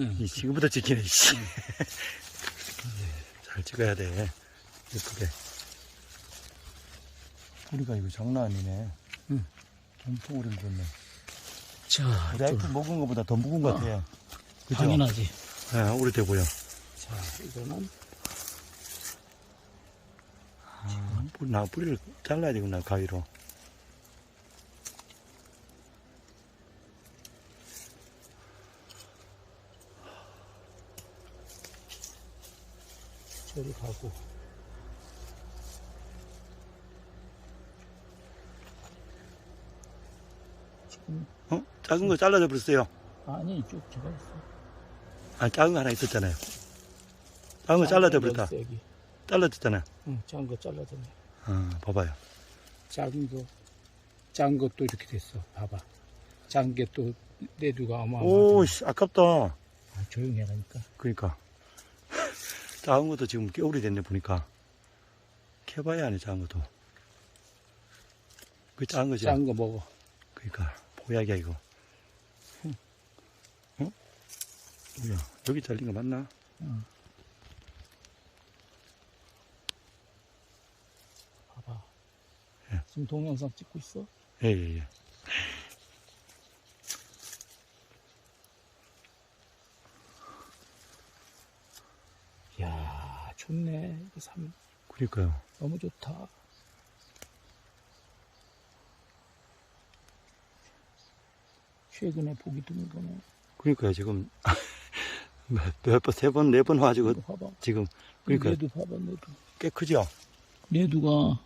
응. 이 지금부터 찍히네, 씨. 잘 찍어야 돼. 예쁘게. 우리가 이거 장난 아니네. 응. 엄청 오래 묵었네. 자, 우리 좀 아이폰 먹은 것보다 더 묵은 것 같아 요. 그죠? 당연하지. 네, 오래돼 보여. 자, 이거는 아, 뿌리, 나 뿌리를 잘라야 되구나, 가위로. 저리 가고. 지금 어? 작은 거 잘라져 버렸어요. 아니 쭉 제가 있어. 아, 작은 거 하나 있었잖아요. 작은 거 잘라져 버렸다. 여기 있어, 여기. 잘라졌잖아요. 응, 작은 거 잘라졌네. 아, 봐봐요. 작은 거, 작은 것도 이렇게 됐어. 봐봐. 작은 게 또 내두가 어마어마하잖아. 오, 씨, 아깝다. 아, 조용히 하라니까. 그러니까. 작은 것도 지금 꽤 오래됐네, 보니까. 캐봐야 하네, 작은 것도. 그 작은 거죠? 작은 거 먹어. 그러니까, 보약이야, 이거. 어? 뭐야, 여기 잘린 거 맞나? 봐봐. 예. 지금 동영상 찍고 있어? 예, 예, 예. 이야, 좋네. 이거 삶 그러니까요. 너무 좋다. 최근에 보기 드문 거네. 그러니까요, 지금. 몇 번, 세 번, 네 번 와가지고, 봐봐. 지금. 그러니까 내두 봐봐, 내두. 꽤 크죠? 내두가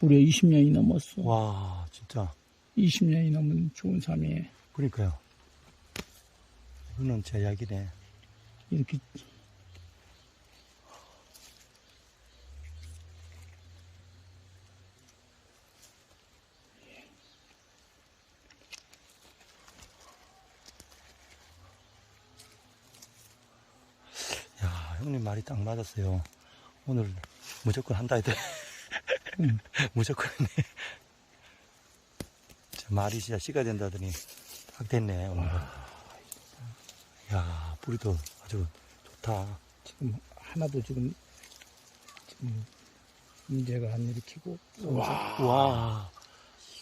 무려 20년이 넘었어. 와, 진짜. 20년이 넘은 좋은 삶이에 그러니까요. 이거는 제 약이네. 이렇게 형님 말이 딱 맞았어요. 오늘 무조건 한다 했더니. 응. 무조건 했네. 저 말이 진짜 씨가 된다더니 딱 됐네, 오늘. 야, 뿌리도 아주 좋다. 지금 하나도 지금 지금 문제가 안 일으키고 와,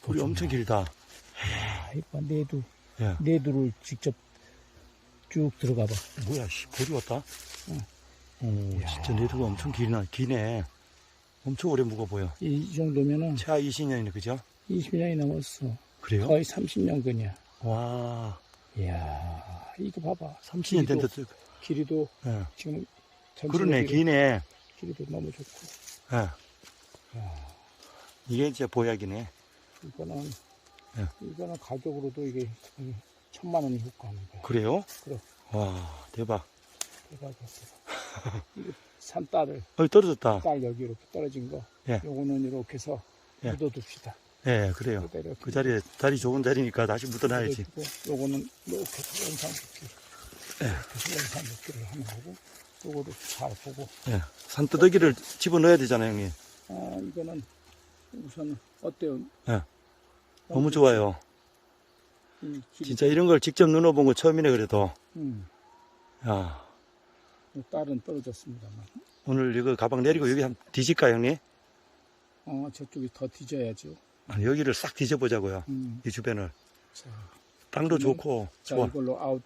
뿌리 엄청 길다. 아, 이봐 내두 야, 내두를 직접 쭉 들어가 봐. 뭐야, 씨, 볼이 왔다? 응. 오, 진짜 내두가 엄청 기나, 기네. 엄청 오래 묵어 보여. 이 정도면은 최하 20년이네, 그죠? 20년이 넘었어. 그래요? 거의 30년 근이야. 와, 이야, 이거 봐봐. 30년 길이도, 된다. 길이도 예. 지금 그러네, 전체적으로 기네. 길이도 너무 좋고. 예. 이게 진짜 보약이네. 이거는 예. 이거는 가격으로도 이게 천만 원이 거야. 그래요? 그럼. 와, 대박. 대박이었어. 산딸을 어, 떨어졌다. 딸 여기 이렇게 떨어진 거. 예. 요거는 이렇게 해서 예. 묻어둡시다. 예, 그래요. 그 자리에, 자리 좋은 자리니까 다시 묻어놔야지. 묻어두고 요거는 이렇게 해서 연산 붓기. 예. 이렇게 해서 연산 붓기를 하는 거고. 요거를 잘 보고. 예. 산뜨더기를 집어 넣어야 되잖아요, 형님. 아 이거는 우선 어때요? 예. 너무 좋아요. 이 길이- 진짜 이런 걸 직접 눈어본 거 처음이네, 그래도. 음, 야, 이 딸은 떨어졌습니다만. 오늘 이거 가방 내리고 여기 한 뒤질까, 형님? 어 저쪽이 더 뒤져야죠. 아니, 여기를 싹 뒤져보자고요. 음, 이 주변을. 자, 땅도 음. 좋고, 자 좋아. 이걸로 아웃